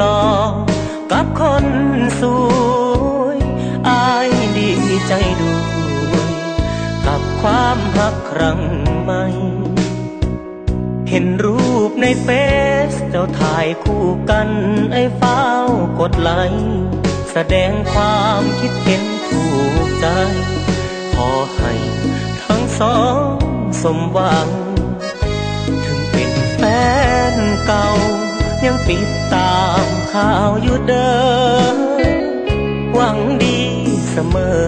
ล่อกับคนสวยอายดีใจด้วยกับความหักครั้งใหม่เห็นรูปในเฟซเจ้าถ่ายคู่กันไอ้เฝ้ากดไลค์แสดงความคิดเห็นถูกใจขอให้ทั้งสองสมหวัง ติดตามข่าวอยู่เดิมหวังดีเสมอ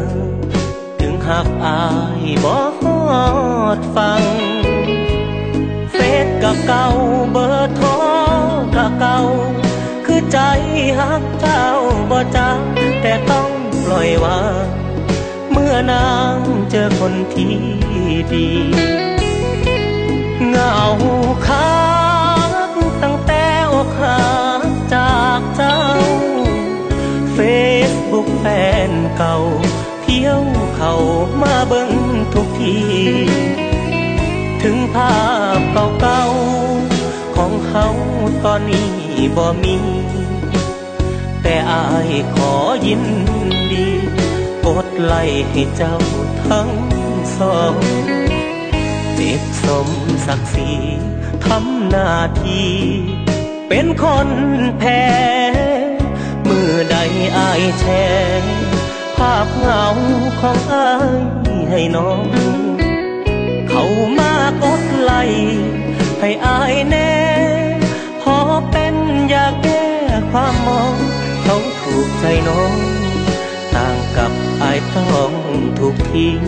ถึงหากอายบอกฮอดฟัง เฟซกับเก่าเบอร์โทรกับเก่า คือใจหักเจ้าบ่จังแต่ต้องปล่อยวางเมื่อนางเจอคนที่ดี เงาคัก เข้ามาเบิ่งทุกที ถึงภาพเก่าๆ ของเขาตอนนี้บ่มี แต่อายขอยินดีกดไลค์ให้เจ้าทั้งสองเจ็บสมศักดิ์ศรีทำหน้าที่ เป็นคนแพ้ มือใดอายแชร์ ภาพเหงาของอายให้น้อง เขามากดไหลให้อายแน่ พอเป็นอยากแก้ความมอง เขาถูกใจน้อง ต่างกับอายต้องถูกทิ้ง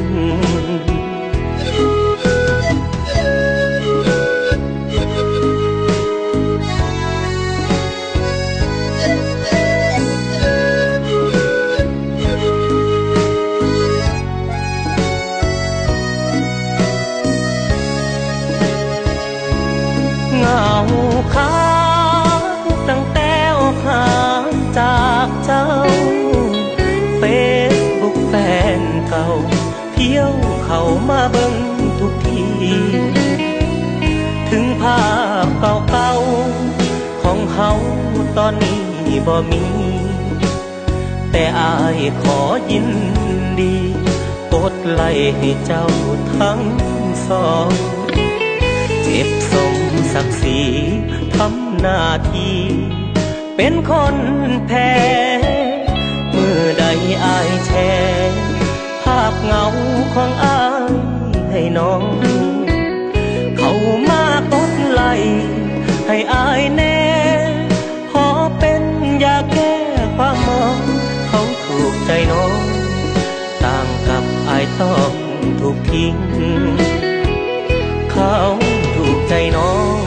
บ่มี แต่อายขอยินดี กดไลค์ให้เจ้าทั้งสอง เจ็บสมศักดิ์ศรีทำหน้าที่ เป็นคนแพ้ น้งต่างกับอายต้องถูกทิ้ง เขาถูกใจน้อง